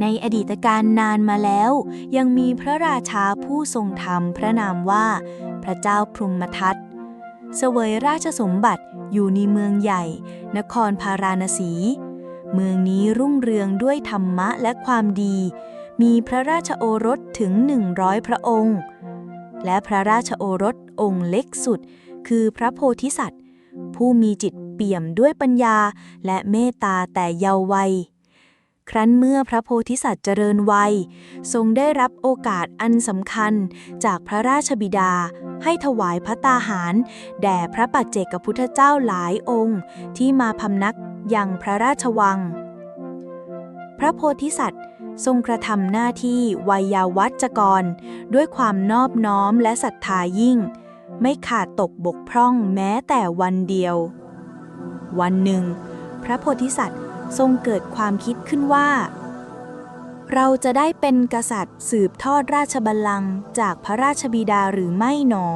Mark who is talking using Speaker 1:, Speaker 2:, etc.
Speaker 1: ในอดีตการนานมาแล้ว ยังมีพระราชาผู้ทรงธรรมพระนามว่า พระเจ้าพรหมทัตเสวยราชสมบัติอยู่ในเมืองใหญ่ นครพาราณสี เมืองนี้รุ่งเรืองด้วยธรรมะและความดี มีพระราชโอรสถึง 100 พระองค์ และพระราชโอรสองค์เล็กสุด คือพระโพธิสัตว์ ผู้มีจิตเปี่ยมด้วยปัญญาและเมตตาแต่เยาว์วัย ครั้นเมื่อพระโพธิสัตว์เจริญวัย ทรงได้รับโอกาสอันสำคัญจากพระราชบิดา ให้ถวายพระตาหาร แด่พระปัจเจกพุทธเจ้าหลายองค์ ที่มาพำนักยังพระราชวัง พระโพธิสัตว์ทรงกระทำหน้าที่วัยยาวัจกร ด้วยความนอบน้อมและศรัทธายิ่ง ไม่ขาดตกบกพร่องแม้แต่วันเดียว วันหนึ่ง พระโพธิสัตว์ ทรงเกิดความคิดขึ้นว่า เราจะได้เป็นกษัตริย์สืบทอดราชบัลลังก์จากพระราชบิดาหรือไม่หนอ